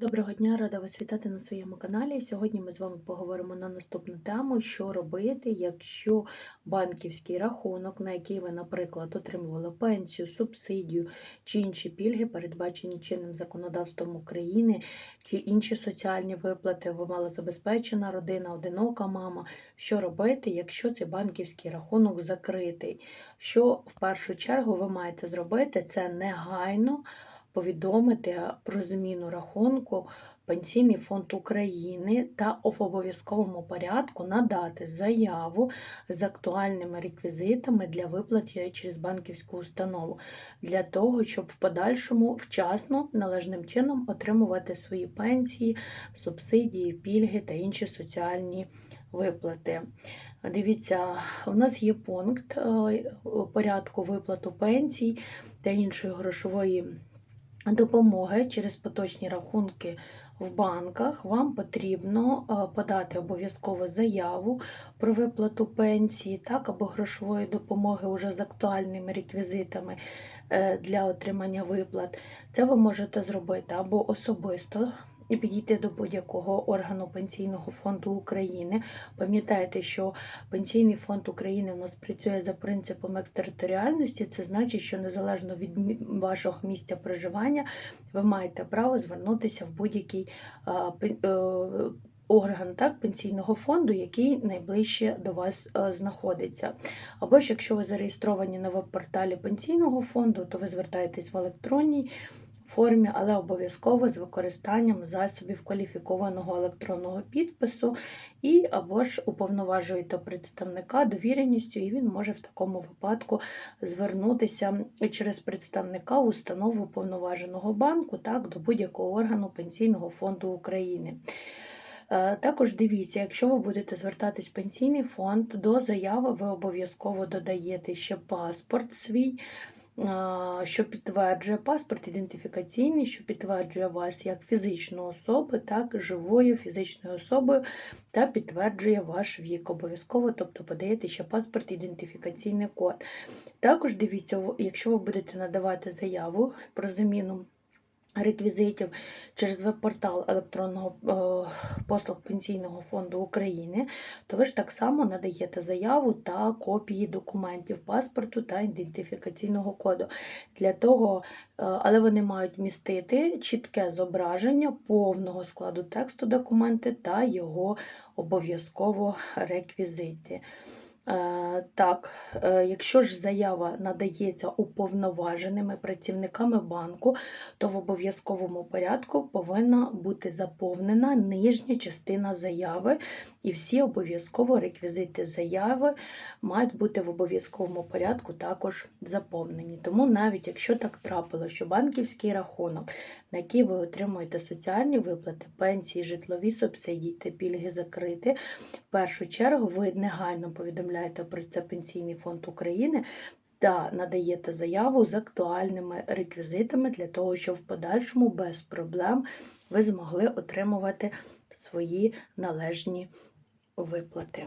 Доброго дня, рада вас вітати на своєму каналі. Сьогодні ми з вами поговоримо на наступну тему, що робити, якщо банківський рахунок, на який ви, наприклад, отримували пенсію, субсидію чи інші пільги, передбачені чинним законодавством України, чи інші соціальні виплати, ви мала забезпечена родина, одинока мама. Що робити, якщо цей банківський рахунок закритий? Що в першу чергу ви маєте зробити? Це негайно повідомити про зміну рахунку Пенсійний фонд України та в обов'язковому порядку надати заяву з актуальними реквізитами для виплати через банківську установу, для того, щоб в подальшому вчасно належним чином отримувати свої пенсії, субсидії, пільги та інші соціальні виплати. Дивіться, у нас є пункт е, порядку виплату пенсій та іншої грошової допомоги через поточні рахунки в банках, вам потрібно е, подати обов'язково заяву про виплату пенсії, так, або грошової допомоги уже з актуальними реквізитами е, для отримання виплат. Це ви можете зробити або особисто і підійти до будь-якого органу Пенсійного фонду України. Пам'ятайте, що Пенсійний фонд України у нас працює за принципом екстериторіальності. Це значить, що незалежно від вашого місця проживання ви маєте право звернутися в будь-який е, орган так, пенсійного фонду, який найближче до вас е, знаходиться. Або ж якщо ви зареєстровані на веб-порталі пенсійного фонду, то ви звертаєтесь в електронній формі, але обов'язково з використанням засобів кваліфікованого електронного підпису, і або ж уповноважуєте представника довіреністю, і він може в такому випадку звернутися через представника установу уповноваженого банку так, до будь-якого органу Пенсійного фонду України. Е, також дивіться, якщо ви будете звертатись в пенсійний фонд, до заяви ви обов'язково додаєте ще паспорт свій що підтверджує паспорт ідентифікаційний, що підтверджує вас як фізичну особу, так живою фізичною особою та підтверджує ваш вік. Обов'язково, тобто подаєте ще паспорт ідентифікаційний код. Також дивіться, якщо ви будете надавати заяву про заміну реквізитів через веб-портал електронного е, послуг Пенсійного фонду України, то ви ж так само надаєте заяву та копії документів паспорту та ідентифікаційного коду. Для того, е, Але вони мають містити чітке зображення повного складу тексту документи та його обов'язково реквізити. Е, так, е, якщо ж заява надається уповноваженими працівниками банку, то в обов'язковому порядку повинна бути заповнена нижня частина заяви, і всі обов'язково реквізити заяви мають бути в обов'язковому порядку також заповнені. Тому навіть якщо так трапило, що банківський рахунок, на який ви отримуєте соціальні виплати, пенсії, житлові субсидії та пільги закрити, в першу чергу ви негайно повідомляєте повідомляєте про це Пенсійний фонд України та надаєте заяву з актуальними реквізитами для того, щоб в подальшому без проблем ви змогли отримувати свої належні виплати.